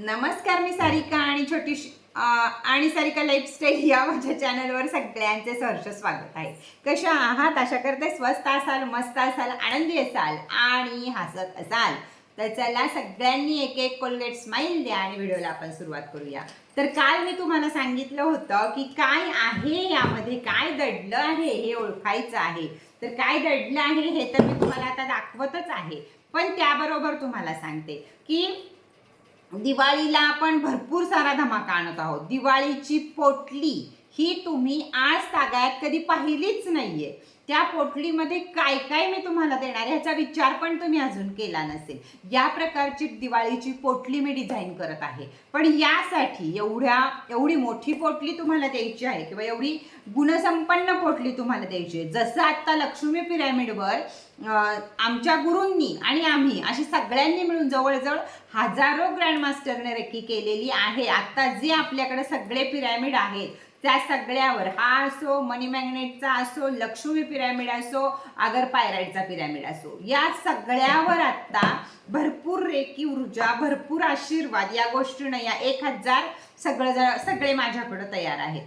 नमस्कार मी सारिका आणि छोटी आणि सारिका लाईफस्टाईल या माझ्या चॅनलवर सगळ्यांचे सहर्ष स्वागत आहे. कशा आहात? आशा करते स्वस्त असाल मस्त असाल आनंदी असाल आणि हसत असाल. तर चला सगळ्यांनी एक एक कोलगेट स्माईल द्या आणि व्हिडिओला आपण सुरुवात करूया. तर काल मी तुम्हाला सांगितलं होतं की काय आहे यामध्ये? काय दडलं आहे हे ओळखायचं आहे. तर काय दडलं आहे हे तर मी तुम्हाला आता दाखवतच आहे. पण त्याबरोबर तुम्हाला सांगते की दिवाळीला आपण भरपूर सारा धमाका आणत आहोत. दिवाळीची पोटली ही तुम्ही आज तागायत कधी पाहिलीच नाहीये. त्या पोटलीमध्ये काय काय मी तुम्हाला देणार ह्याचा विचार पण तुम्ही अजून केला नसेल. या प्रकारची दिवाळीची पोटली मी डिझाईन करत आहे. पण यासाठी एवढ्या एवढी मोठी पोटली तुम्हाला द्यायची आहे किंवा एवढी गुणसंपन्न पोटली तुम्हाला द्यायची आहे. जसं आत्ता लक्ष्मी पिरॅमिडवर आमच्या गुरूंनी आणि आम्ही अशी सगळ्यांनी मिळून जवळजवळ हजारो ग्रँडमास्टरने रेकी केलेली आहे. आत्ता जे आपल्याकडे सगळे पिरॅमिड आहेत त्या सगळ्यावर. हा असो मनी मॅग्नेटचा असो लक्ष्मी पिरॅमिड असो आगर पायराईडचा पिरॅमिड असो. या सगळ्यावर आता भरपूर रेकी ऊर्जा भरपूर आशीर्वाद या गोष्टीनं या एक हजार सगळं सगळे माझ्याकडं तयार आहेत.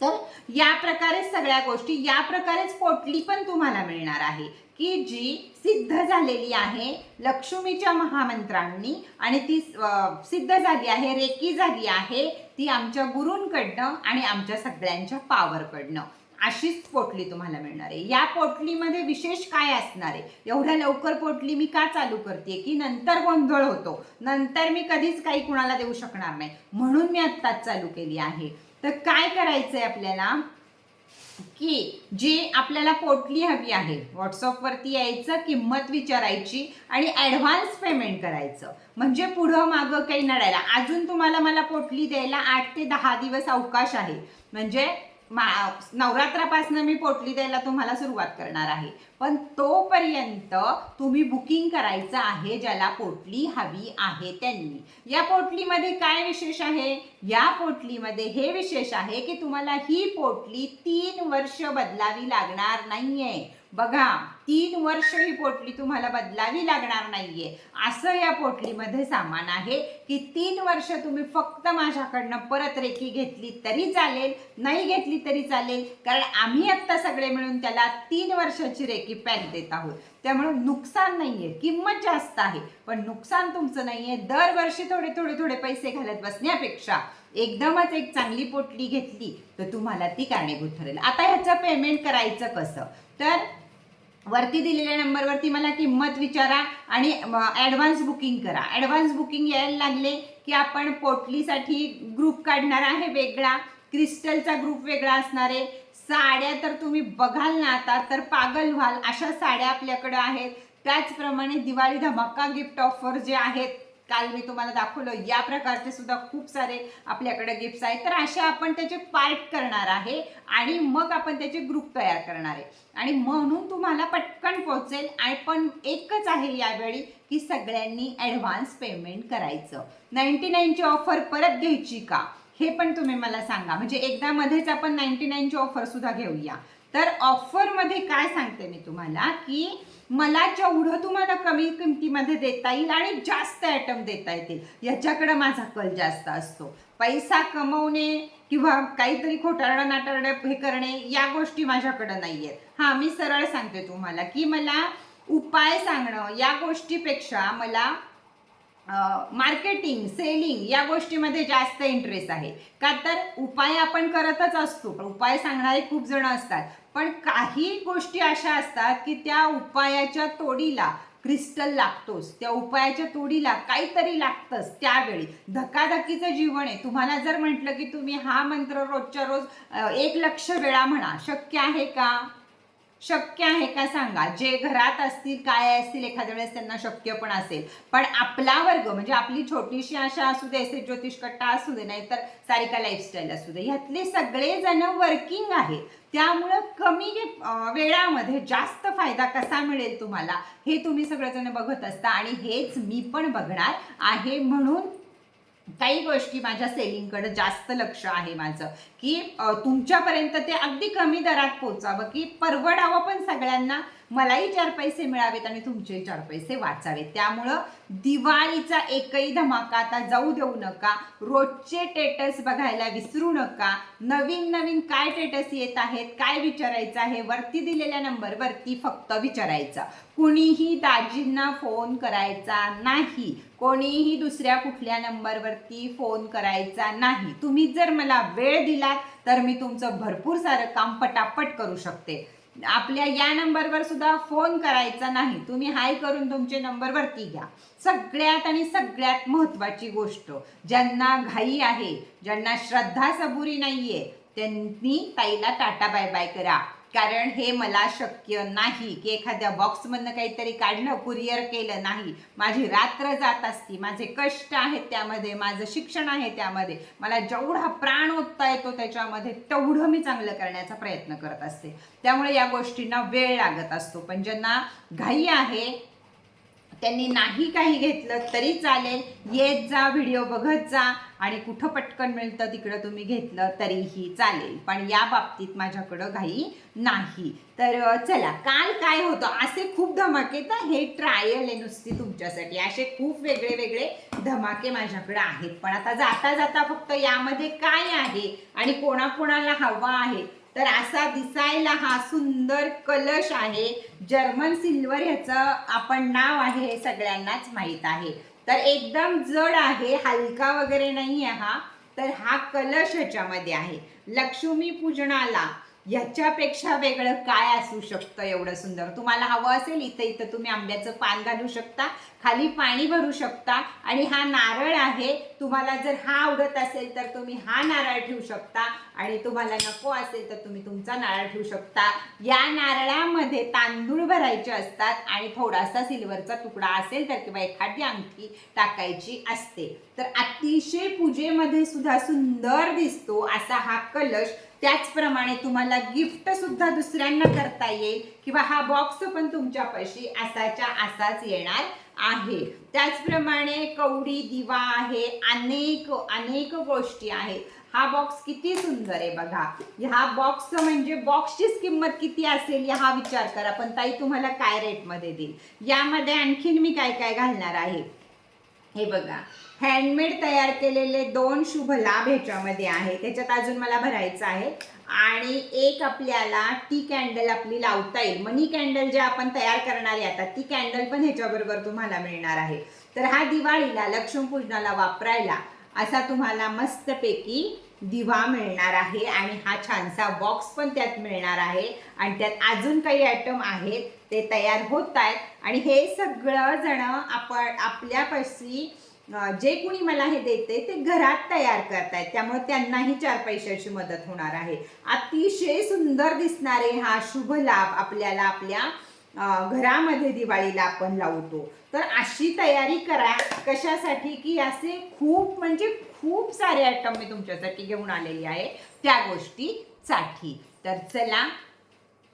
तर या प्रकारे सगळ्या गोष्टी या प्रकारेच पोटली पण तुम्हाला मिळणार आहे. की जी सिद्ध झालेली आहे लक्ष्मीच्या महामंत्रांनी आणि ती सिद्ध झाली आहे रेकी झाली आहे ती आमच्या गुरूंकडनं आणि आमच्या सगळ्यांच्या पावरकडनं. अशीच पोटली तुम्हाला मिळणार आहे. या पोटलीमध्ये विशेष काय असणार आहे? एवढ्या लवकर पोटली मी का चालू करते की नंतर गोंधळ होतो. नंतर मी कधीच काही कुणाला देऊ शकणार नाही. म्हणून मी आत्ताच चालू केली आहे. तर काय करायचंय आपल्याला? की जी आपल्याला पोटली हवी आहे. व्हॉट्सअपवरती यायचं किंमत विचारायची आणि ॲडव्हान्स पेमेंट करायचं. म्हणजे पुढं मागं काही नडायला. अजून तुम्हाला मला पोटली द्यायला आठ ते दहा दिवस अवकाश आहे. म्हणजे मा नवरात्रापासून मी पोटली द्यायला तुम्हाला सुरुवात करणार आहे. पण तोपर्यंत तुम्ही बुकिंग करायचं आहे ज्याला पोटली हवी आहे त्यांनी. या पोटलीमध्ये काय विशेष आहे? या पोटलीमध्ये हे विशेष आहे की तुम्हाला ही पोटली तीन वर्ष बदलावी लागणार नाहीये. बघा तीन वर्ष ही पोटली तुम्हाला बदलावी लागणार नाहीये. असं या पोटलीमध्ये सामान आहे की तीन वर्ष तुम्ही फक्त माझ्याकडनं परत रेखी घेतली तरी चालेल नाही घेतली तरी चालेल. कारण आम्ही आत्ता सगळे मिळून त्याला तीन वर्षाची रेखी पॅक देत आहोत. त्यामुळे नुकसान नाहीये किंमत जास्त आहे. पण नुकसान तुमचं नाहीये. दरवर्षी थोडे थोडे थोडे पैसे घालत बसण्यापेक्षा एकदमच एक चांगली पोटली घेतली तर तुम्हाला ती कारणीभूत ठरेल. आता ह्याचं पेमेंट करायचं कसं? तर वरती दिलेल्या नंबरवरती मला किंमत विचारा आणि ॲडव्हान्स बुकिंग करा. ॲडव्हान्स बुकिंग यायला लागले की आपण पोटलीसाठी ग्रुप काढणार आहे वेगळा. क्रिस्टलचा ग्रुप वेगळा असणार आहे. साड्या तर तुम्ही बघाल ना आता तर पागल व्हाल. अशा साड्या आपल्याकडं आहेत. त्याचप्रमाणे दिवाळी धमाका गिफ्ट ऑफर जे आहेत काल मी तुम्हाला दाखवलं या प्रकारचे सुद्धा खूप सारे आपल्याकडे गिफ्ट्स आहेत. तर अशा आपण त्याचे पार्ट करणार आहे आणि मग आपण त्याचे ग्रुप तयार करणार आहे. आणि म्हणून तुम्हाला पटकन पोहोचेल आणि पण एकच आहे यावेळी की सगळ्यांनी ॲडव्हान्स पेमेंट करायचं. नाईन्टी नाईनची ऑफर परत घ्यायची का? हे पण तुम्ही मला सांगा. म्हणजे एकदा मध्येच आपण नाईन्टी नाईनची ऑफर सुद्धा घेऊया. तर ऑफरमध्ये काय सांगते मी तुम्हाला की मला जेवढं तुम्हाला कमी किमतीमध्ये देता येईल आणि जास्त आयटम देता येतील याच्याकडं माझा कल जास्त असतो. पैसा कमवणे किंवा काहीतरी खोटारडं नाटारडं हे करणे या गोष्टी माझ्याकडं नाही आहेत हां मी सरळ सांगते तुम्हाला की मला उपाय सांगणं या गोष्टीपेक्षा मला मार्केटिंग सेलिंग या गोष्टीमध्ये जास्त इंटरेस्ट आहे. का तर उपाय आपण करतच असतो पण उपाय सांगणारे खूप जण असतात. पण काही गोष्टी अशा असतात की त्या उपायाच्या तोडीला क्रिस्टल लागतोच. त्या उपायाच्या तोडीला काहीतरी लागतंच त्यावेळी. धकाधकीचं जीवन आहे. तुम्हाला जर म्हटलं की तुम्ही हा मंत्र रोजच्या रोज एक लक्ष वेळा म्हणा शक्य आहे का? शक्य आहे का सांगा? जे घरात असतील काय असतील एखाद्या वेळेस त्यांना शक्य पण असेल. पण आपला वर्ग म्हणजे आपली छोटीशी आशा असू दे एस ज्योतिष कट्टा असू दे नाहीतर सारिका लाईफस्टाईल असू दे ह्यातले सगळे जण वर्किंग आहे त्यामुळं कमी वेळामध्ये जास्त फायदा कसा मिळेल तुम्हाला हे तुम्ही सगळेजण बघत असता आणि हेच मी पण बघणार आहे म्हणून काही गोष्टी माझ्या सेलिंगकडे जास्त लक्ष आहे माझं की तुमच्यापर्यंत ते अगदी कमी दरात पोचावं की परवडावं पण सगळ्यांना. मलाही चार पैसे मिळावेत आणि तुमचे चार पैसे वाचावेत. त्यामुळं दिवाळीचा एकही धमाका आता जाऊ देऊ नका. रोजचे टेटस बघायला विसरू नका. नवीन नवीन काय टेटस येत आहेत काय विचारायचं आहे वरती दिलेल्या नंबरवरती फक्त विचारायचं. कुणीही दाजींना फोन करायचा नाही. कोणीही दुसऱ्या कुठल्या नंबरवरती फोन करायचा नाही. तुम्ही जर मला वेळ दिलात तर मी तुमचं भरपूर सारं काम पटापट करू शकते. आपल्या या नंबरवर सुद्धा फोन करायचा नाही. तुम्ही हाय करून तुमचे नंबरवरती घ्या. सगळ्यात आणि सगळ्यात महत्त्वाची गोष्ट ज्यांना घाई आहे ज्यांना श्रद्धा सबुरी नाहीये त्यांनी ताईला टाटा बाय बाय करा. कारण हे मला शक्य नाही की एखाद्या बॉक्समधनं काहीतरी काढलं कुरिअर केलं नाही. माझी रात्र जात असती माझे कष्ट आहेत त्यामध्ये माझं शिक्षण आहे त्यामध्ये. मला जेवढा प्राण ओतता येतो त्याच्यामध्ये तेवढं मी चांगलं करण्याचा प्रयत्न करत असते. त्यामुळे या गोष्टींना वेळ लागत असतो. पण ज्यांना घाई आहे त्यांनी नाही काही घेतलं तरी चालेल. येत जा व्हिडिओ बघत जा. आणि कुठं पटकन मिळतं तिकडं तुम्ही घेतलं तरीही चालेल. पण या बाबतीत माझ्याकडं घाई नाही. तर चला काल काय होतं? असे खूप धमाके तर हे ट्रायल आहे नुसती तुमच्यासाठी. असे खूप वेगळे वेगळे धमाके माझ्याकडे आहेत. पण आता जाता जाता फक्त यामध्ये काय आहे? आणि कोणाकोणाला हवा आहे? तर असा दिसायला हा सुंदर कलश आहे. जर्मन सिल्वर ह्याचं आपण नाव आहे हे सगळ्यांनाच माहीत आहे. तर एकदम जड आहे हलका वगैरे नाही आहे हा. तर हा कलश ह्याच्यामध्ये आहे. लक्ष्मी पूजनाला ह्याच्यापेक्षा वेगळं काय असू शकतं एवढं सुंदर? तुम्हाला हवं असेल इथं इथं तुम्ही आंब्याचं पान घालू शकता खाली पाणी भरू शकता आणि हा नारळ आहे. तुम्हाला जर हा आवडत असेल तर तुम्ही हा नारळ ठेवू शकता आणि तुम्हाला नको असेल तर तुम्ही तुमचा नारळ ठेवू शकता. या नारळामध्ये तांदूळ भरायचे असतात आणि थोडासा सिल्वरचा तुकडा असेल तर किंवा एखादी अंगठी टाकायची असते. तर अतिशय पूजेमध्ये सुद्धा सुंदर दिसतो असा हा कलश त्याचप्रमाणे तुम्हाला गिफ्ट सुद्धा दुसऱ्यांना करता येईल किंवा हा बॉक्स पण तुमच्यापाशी असाच्या असाच येणार आहे. त्याचप्रमाणे कवडी दिवा आहे अनेक अनेक गोष्टी आहेत. हा बॉक्स किती सुंदर आहे बघा. हा बॉक्स म्हणजे बॉक्सचीच किंमत किती असेल हा विचार करा पण ताई तुम्हाला काय रेटमध्ये देईल? यामध्ये आणखीन मी काय काय घालणार आहे? हे बघा. हँडमेड तयार केलेले दोन शुभ लाभ ह्याच्यामध्ये आहे त्याच्यात अजून मला भरायचं आहे. आणि एक आपल्याला टी कॅन्डल आपली लावता येईल. मनी कॅन्डल जे आपण तयार करणार आहे आता ती कॅन्डल पण ह्याच्याबरोबर तुम्हाला मिळणार आहे. तर हा दिवाळीला लक्ष्मीपूजनाला वापरायला असा तुम्हाला मस्तपैकी दिवा मिळणार आहे आणि हा छानसा बॉक्स पण त्यात मिळणार आहे. आणि त्यात अजून काही आयटम आहेत ते तयार होत आहेत. आणि हे सगळं जण आपण आपल्यापाशी जे कुणी मला हे देते ते घरात तयार करतायत. त्यामुळे त्यांनाही चार पैशाची मदत होणार आहे. अतिशय सुंदर दिसणारे हा शुभ लाभ आपल्याला आपल्या घरामध्ये दिवाळीला आपण लावतो. तर अशी तयारी करा. कशासाठी? की असे खूप म्हणजे खूप सारे आयटम मी तुमच्यासाठी घेऊन आलेली आहे त्या गोष्टीसाठी. तर चला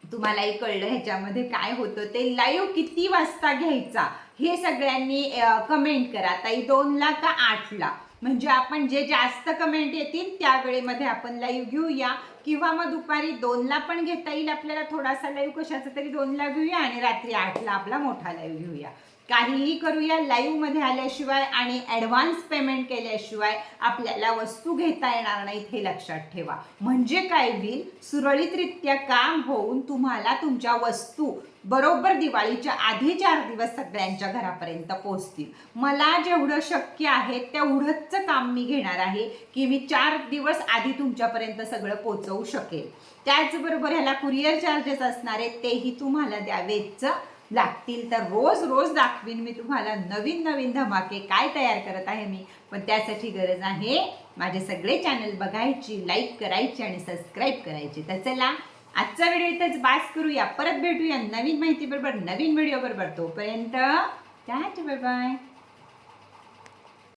तुम्हालाही कळलं ह्याच्यामध्ये काय होतं ते लाईव्ह किती वाजता घ्यायचा हे सगळ्यांनी कमेंट करा. ताई दोनला का आठला म्हणजे आपण जे जास्त कमेंट येतील त्यावेळेमध्ये आपण लाईव्ह घेऊया. किंवा मग दुपारी दोनला पण घेता येईल. आपल्याला थोडासा लाईव्ह कशाचा तरी दोनला घेऊया आणि रात्री आठला आपला मोठा लाईव्ह घेऊया. काहीही करूया लाईव्हमध्ये आल्याशिवाय आणि ॲडव्हान्स पेमेंट केल्याशिवाय आपल्याला वस्तू घेता येणार नाहीत हे लक्षात ठेवा. म्हणजे काय होईल सुरळीतरित्या काम होऊन तुम्हाला तुमच्या वस्तू बरोबर दिवाळीच्या आधी चार दिवस सगळ्यांच्या घरापर्यंत पोहोचतील. मला जेवढं शक्य आहे तेवढंच काम मी घेणार आहे की मी चार दिवस आधी तुमच्यापर्यंत सगळं पोचवू शकेल. त्याचबरोबर ह्याला कुरिअर चार्जेस असणारे तेही तुम्हाला द्यावेच. लागतील तर रोज रोज दाखवीन मी तुम्हाला. नवीन नवीन धमाके काय तयार करत आहे मी. पण त्यासाठी गरज आहे माझे सगळे चॅनल बघायची लाईक करायची आणि सबस्क्राईब करायची. तर चला आजचा व्हिडिओ इथंच बास करूया. परत भेटूया नवीन माहिती बरोबर नवीन व्हिडिओ बरोबर. तोपर्यंत बाय बाय